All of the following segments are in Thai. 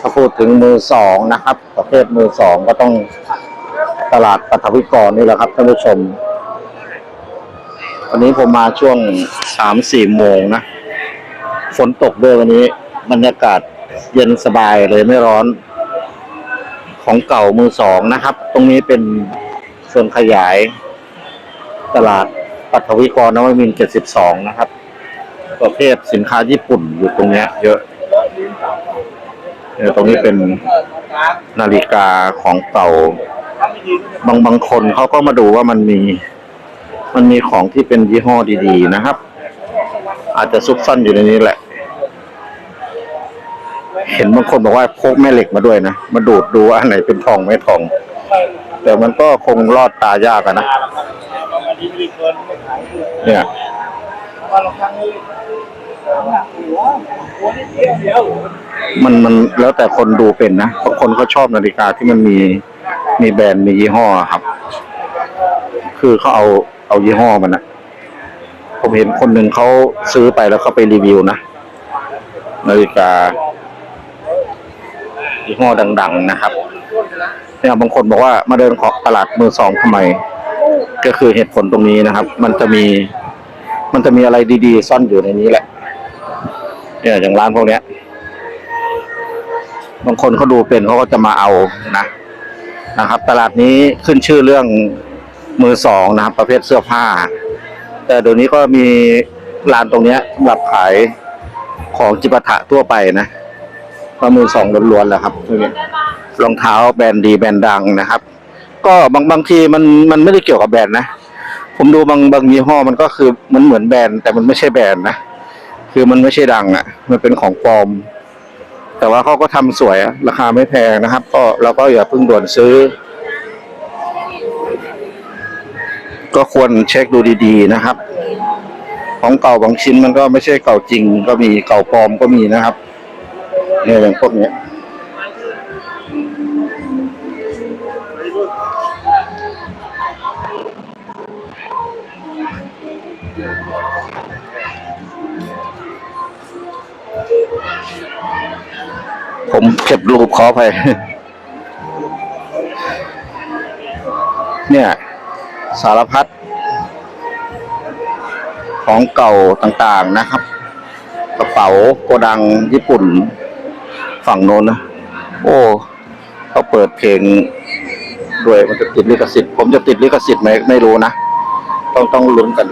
ถ้าพูดถึงมือสองนะครับ ประเภทมือสองก็ต้องตลาดปัทวิกรนี่แหละครับท่านผู้ชม วันนี้ผมมาช่วงสามสี่โมงนะ ฝนตกด้วยวันนี้บรรยากาศเย็นสบายเลยไม่ร้อน ของเก่ามือสองนะครับ ตรงนี้เป็นส่วนขยาย ตลาดปัทวิกรนวมินทร์72นะครับ ประเภทสินค้าญี่ปุ่นอยู่ตรงเนี้ยเยอะ ตรงนี้เป็นนาฬิกาของเก่า บางบางคนเขาก็มาดูว่ามันมี มันมีของที่เป็นยี่ห้อดีๆนะครับ อาจจะซุกซ่อนอยู่ในนี้แหละ เห็นบางคนบอกว่าพกแม่เหล็กมาด้วยนะ มาดูดดูว่าอันไหนเป็นทองไม่ทอง แต่มันก็คงรอดตายากอะนะ เนี่ย มันมันแล้วแต่คนดูเป็นนะบางคนเขาชอบนาฬิกาที่มันมีมีแบรนด์มียี่ห้อครับ คือเขาเอาเอายี่ห้อมันนะผมเห็นคนหนึ่งเขาซื้อไปแล้วเขาไปรีวิวนะนาฬิกายี่ห้อดัง ๆ นะครับเนี่ยบางคนบอกว่ามาเดินขอตลาดมือสองทำไม ก็คือเหตุผลตรงนี้นะครับ มันจะมี มันจะมีอะไรดี ๆ ซ่อนอยู่ในนี้แหละ เนี่ยอย่างร้านพวกเนี้ยบางคนเขาดูเป็นเขาก็จะมาเอานะนะครับ ตลาดนี้ขึ้นชื่อเรื่องมือสองนะครับ ประเภทเสื้อผ้า แต่เดี๋ยวนี้ก็มีร้านตรงเนี้ยสำหรับขายของจิปาถะทั่วไปนะก็มือสองล้วนๆแหละครับพวกนี้รองเท้าแบรนด์ดีแบรนด์ดังนะครับ ก็บางบางทีมันมันไม่ได้เกี่ยวกับแบรนด์นะ ผมดูบางบางยี่ห้อมันก็คือมันเหมือนแบรนด์แต่มันไม่ใช่แบรนด์นะ คือมันไม่ใช่ดังอะ่ะ มันเป็นของปลอม แต่ว่าเขาก็ทำสวยอะราคาไม่แพงนะครับ ก็เราก็อย่าเพิ่งด่วนซื้อ ก็ควรเช็คดูดีๆนะครับ ของเก่าบางชิ้นมันก็ไม่ใช่เก่าจริง ก็มีเก่าปลอมก็มีนะครับเนี่ยอย่างพวกเนี้ย ผมเก็บรูปขอไป เนี่ย สารพัดของเก่าต่างๆนะครับ กระเป๋าโกดังญี่ปุ่นฝั่งโน้นนะ โอ้เขาเปิดเพลงด้วยมันจะติดลิขสิทธิ์ ผมจะติดลิขสิทธิ์ไหมไม่รู้นะ ต้องต้องลุ้นกัน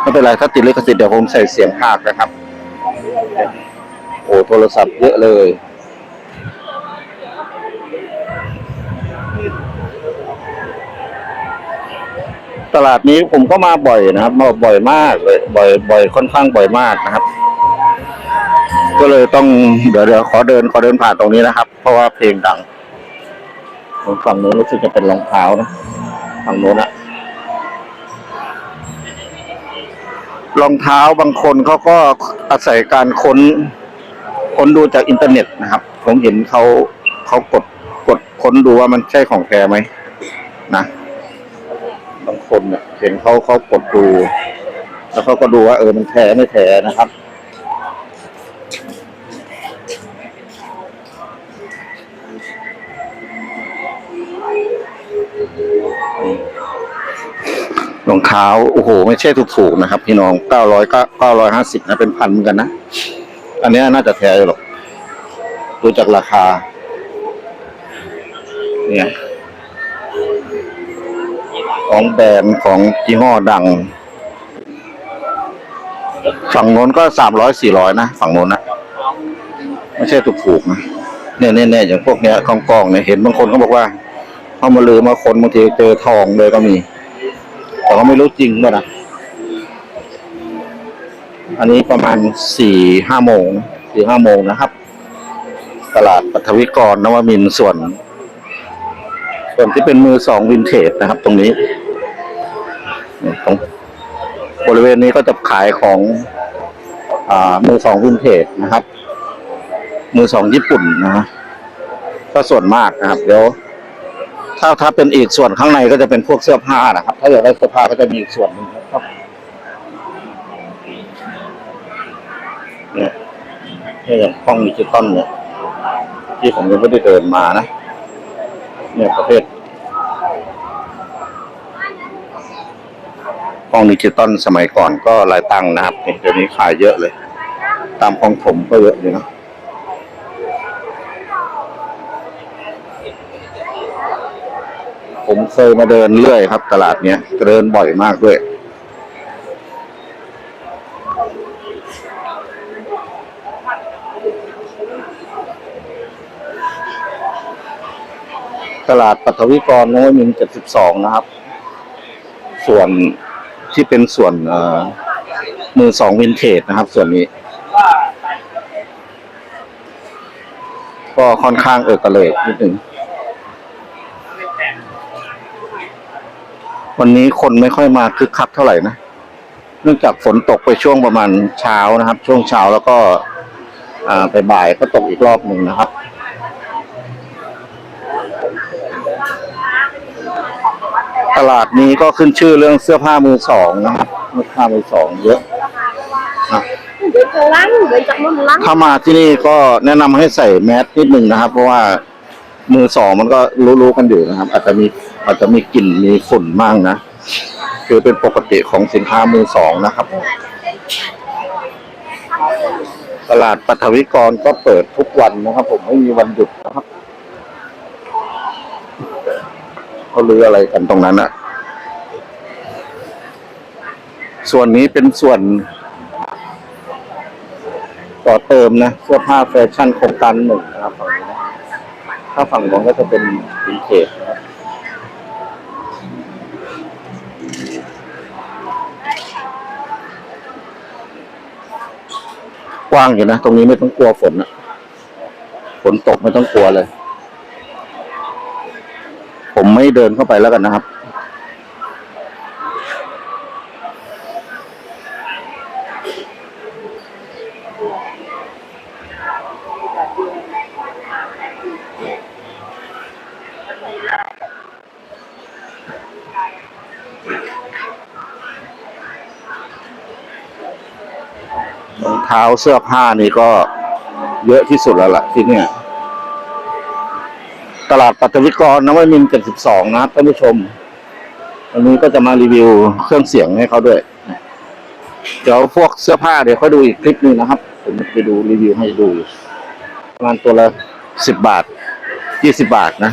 ไม่เป็นไร ถ้าติดลิขสิทธิ์เดี๋ยวผมใส่เสียงภาคนะครับ โอ้โทรศัพท์เยอะเลย ตลาดนี้ผมก็มาบ่อยนะครับ มาบ่อยมากเลยบ่อยบ่อยค่อนข้างบ่อยมากนะครับ ก็เลยต้องเดี๋ยวเดี๋ยวขอเดินขอเดินผ่านตรงนี้นะครับ เพราะว่าเพลงดังฝั่งนู้นรู้สึกจะเป็นรองเท้านะฝั่งนู้นนะรองเท้าบางคนเขาก็อาศัยการค้น ค้นดูจากอินเทอร์เน็ตนะครับ ผมเห็นเขาเขากดกดค้นดูว่ามันใช่ของแท้ไหมนะบางคนเนี่ยเห็นเขาเขากดดู แล้วเขาก็ดูว่าเออมันแท้ไม่แท้นะครับรองเท้า โอ้โห ไม่ใช่ถูกๆนะครับ พี่น้องเก้าร้อยเก้าร้อยห้าสิบนะ เป็นพันเหมือนกันนะ อันนี้น่าจะแท้อยู่หรอกดูจากราคา เนี่ยของแบรนด์ของยี่ห้อดัง ฝั่งโน้นก็สามร้อยสี่ร้อยนะฝั่งโน้นนะไม่ใช่ถูกๆนะเนี่ยเนี่ยเนี่ยอย่างพวกเนี้ยกองกองๆเนี่ยเห็นบางคนเขาบอกว่าเอามาลือมาคนบางทีเจอทองเลยก็มี แต่ก็ไม่รู้จริงป่ะนะ อันนี้ประมาณสี่ห้าโมงสี่ห้าโมงนะครับ ตลาดปัทวิกรนวมินทร์ส่วน ส่วนที่เป็นมือสองวินเทจนะครับ ตรงนี้ตรงบริเวณนี้ก็จะขายของอ่ามือสองวินเทจนะครับ มือสองญี่ปุ่นนะฮะก็ส่วนมากนะครับเดี๋ยวถ้าถ้าเป็นอีกส่วนข้างในก็จะเป็นพวกเสื้อผ้านะครับ ถ้าอยากได้เสื้อผ้าก็จะมีอีกส่วนหนึ่งครับ เนี่ยอย่างกล้องดิจิตอลเนี่ยที่ผมยังไม่ได้เดินมานะ เนี่ยประเภทกล้องดิจิตอลสมัยก่อนก็หลายตังนะครับเดี๋ยวนี้ขายเยอะเลย ตามของผมก็เยอะอยู่นะผมเคยมาเดินเรื่อยครับ ตลาดเนี้ยเดินบ่อยมากด้วย ตลาดปัทวิกรนวมินเจ็ดสิบสองนะครับ ส่วนที่เป็นส่วนมือสองวินเทจนะครับ ส่วนนี้ ก็ค่อนข้างเอกเลกนิดหนึ่งวันนี้คนไม่ค่อยมาคึกคักเท่าไหร่นะ เนื่องจากฝนตกไปช่วงประมาณเช้านะครับ ช่วงเช้าแล้วก็ไปบ่ายก็ตกอีกรอบหนึ่งนะครับ ตลาดนี้ก็ขึ้นชื่อเรื่องเสื้อผ้ามือสองนะครับเสื้อผ้ามือสองเยอะนะ Để cho lắng, để cho nó lắng ถ้ามาที่นี่ก็แนะนำให้ใส่แมสนิดหนึ่งนะครับ เพราะว่ามือสองมันก็รู้ๆกันอยู่นะครับ อาจจะมีอาจจะมีกลิ่นมีฝุ่นบ้างนะคือเป็นปกติของสินค้ามือสองนะครับ ตลาดปัทวิกรก็เปิดทุกวันนะครับ ผมไม่มีวันหยุดนะครับ เขาลืออะไรกันตรงนั้นอะส่วนนี้เป็นส่วน ต่อเติมนะเสื้อผ้าแฟชั่นโครงการหนึ่งนะครับฝั่งนี้นะถ้าฝั่งนู้นก็จะเป็นวินเทจนะครับกว้างอยู่นะ ตรงนี้ไม่ต้องกลัวฝนนะฝนตกไม่ต้องกลัวเลย ผมไม่เดินเข้าไปแล้วกันนะครับ รองเท้าเสื้อผ้านี่ก็เยอะที่สุดแล้วล่ะที่เนี่ย ลาดปัตตวิกรนวมินทร์72นะครับท่านผู้ชม วันนี้ก็จะมารีวิวเครื่องเสียงให้เขาด้วย เดี๋ยวพวกเสื้อผ้าเดี๋ยวเขาดูอีกคลิปหนึงนะครับ ผมไปดูรีวิวให้ดู ประมาณตัวละสิบบาทยี่สิบาทนะ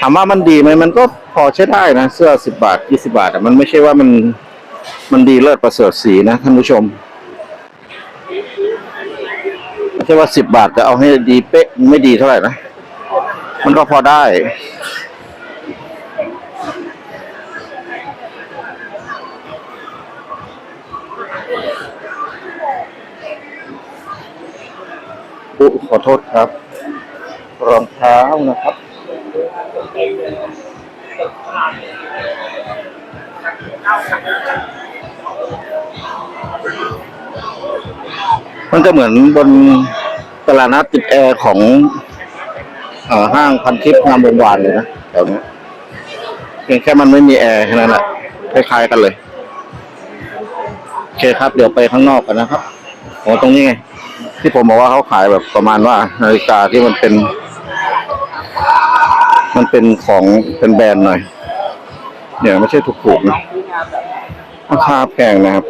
ถามว่ามันดีไหมมันก็พอใช้ได้นะ เสื้อสิบบาทยี่สิบาทอะมันไม่ใช่ว่ามันมันดีเลิศประเสริฐสีนะท่านผู้ชมไม่ใช่ว่าสิบบาทจะเอาให้ดีเป๊ะไม่ดีเท่าไหร่นะ มันก็พอได้อุขอโทษครับ รองเท้านะครับมันจะเหมือนบนตลาดนัดติดแอร์ของเอ่อ ห้างพันทิพย์งามวงวานเลยนะแถวนี้ยเพียงแค่มันไม่มีแอร์แค่นั้นแหละคล้ายๆกันเลยโอเคครับ เดี๋ยวไปข้างนอกกันนะครับโอ้ตรงนี้ไงที่ผมบอกว่าเขาขายแบบประมาณว่านาฬิกาที่มันเป็น มันเป็นของเป็นแบรนด์หน่อย เนี่ยไม่ใช่ถูกๆนะราคาแพงนะครับ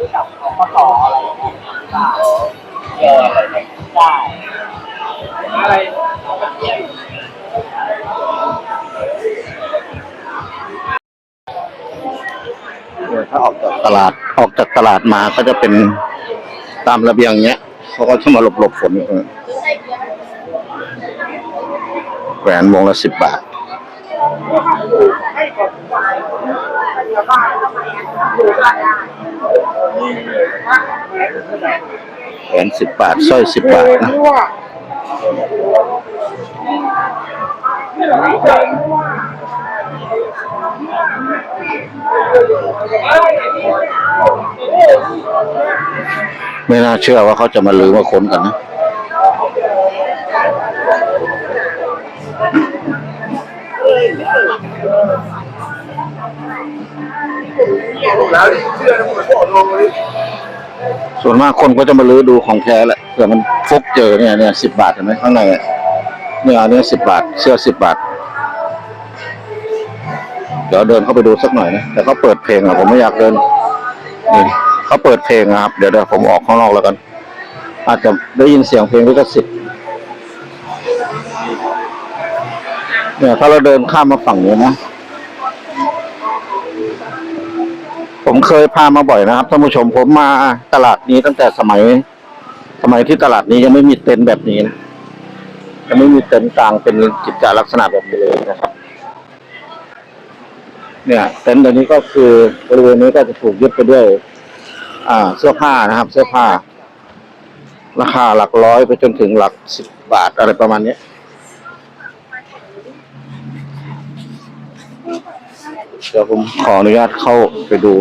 เนี่ย ถ้าออกจากตลาดออกจากตลาดมาก็จะเป็นตามระเบียงเนี้ยเขาก็จะมาหลบหลบฝนอยู่ตรงนั้นแหวนวงละสิบบาทแหวนสิบบาทสร้อยสิบบาทนะ ไม่น่าเชื่อว่าเขาจะมาลือมาค้นกันนะแล้วเชื่อทั้งหมดโอ้โหลงเลยส่วนมากคนก็จะมาลือดูของแท้แหละเผื่อมันฟุกเจอเนี่ยเนี่ยสิบบาทเห็นไหมข้างในอะเนี่ยอันนี้สิบบาท เสื้อสิบบาทเดี๋ยวเดินเข้าไปดูสักหน่อยนะแต่เขาเปิดเพลงอะผมไม่อยากเดินนี่เขาเปิดเพลงนะครับ เดี๋ยวเดี๋ยวผมออกข้างนอกแล้วกัน อาจจะได้ยินเสียงเพลงลิขสิทธิ์เนี่ยถ้าเราเดินข้ามมาฝั่งนี้นะ ผมเคยพามาบ่อยนะครับท่านผู้ชมผมมาตลาดนี้ตั้งแต่สมัย สมัยที่ตลาดนี้ยังไม่มีเต็นท์แบบนี้นะยังไม่มีเต็นท์กลางเป็นกิจจาลักษณะแบบนี้เลยนะครับ เนี่ยเต็นท์ตัวนี้ก็คือบริเวณนี้ก็จะถูกยึดไปด้วย อ่า เสื้อผ้านะครับ เสื้อผ้า ราคาหลักร้อยไปจนถึงหลักสิบบาทอะไรประมาณเนี้ยเดี๋ยวผมขออนุญาตเข้าไปดู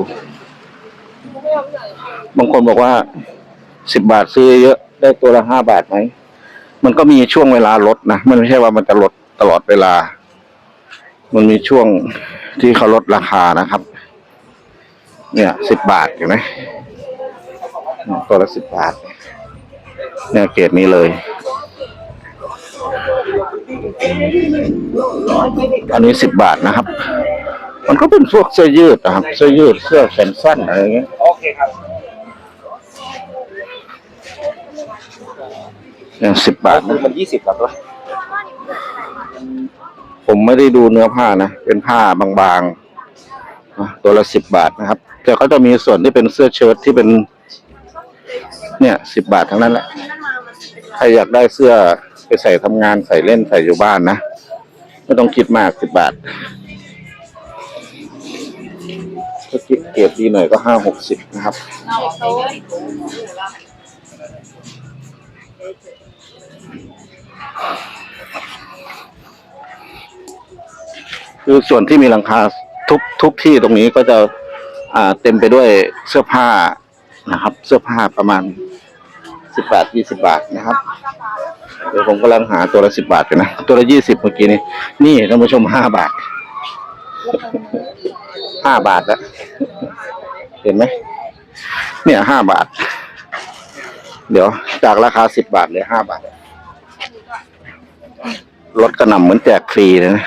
บางคนบอกว่าสิบบาทซื้อเยอะได้ตัวละห้าบาทไหม มันก็มีช่วงเวลาลดนะ มันไม่ใช่ว่ามันจะลดตลอดเวลา มันมีช่วงที่เขาลดราคานะครับ เนี่ยสิบบาทเห็นไหมเนี่ยตัวละสิบบาท เนี่ยเกรดนี้เลย อันนี้สิบบาทนะครับ มันก็เป็นพวกเสื้อยืดนะครับ เสื้อยืดเสื้อแขนสั้นอะไรอย่างเงี้ยโอเคครับอย่างสิบบาทคือนะมันยี่สิบครับตัว ผมไม่ได้ดูเนื้อผ้านะ เป็นผ้าบางๆตัวละสิบบาทนะครับ แต่เขาจะมีส่วนที่เป็นเสื้อเชิ้ตที่เป็น เนี่ยสิบบาททั้งนั้นแหละใครอยากได้เสื้อไปใส่ทำงานใส่เล่นใส่อยู่บ้านนะ ไม่ต้องคิดมากสิบบาทถ้าคิดเกียรดีหน่อยก็ห้าหกสิบนะครับ คือส่วนที่มีหลังคาทุกทุกที่ตรงนี้ก็จะอ่าเต็มไปด้วยเสื้อผ้านะครับ เสื้อผ้าประมาณสิบบาทยี่สิบาทนะครับเดี๋ยวผมกำลังหาตัวละสิบบาทกันนะตัวละยี่สิบเมื่อกี้นี้นี่ท่านผู้ชมห้าบาทห้าบาทแล้วเห็นไหมเนี่ยห้าบาท เดี๋ยวจากราคาสิบบาทเหลือห้าบาทลดกระหน่ำเหมือนแจกฟรีเลยนะ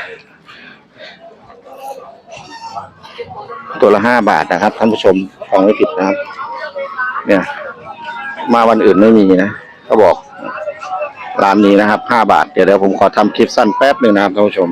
ตัวละห้าบาทนะครับท่านผู้ชมฟังไม่ผิดนะครับ เนี่ย มาวันอื่นไม่มีนะเขาบอกร้านนี้นะครับห้าบาทเดี๋ยวเดี๋ยวผมขอทำคลิปสั้นแป๊บหนึ่งนะครับท่านผู้ชม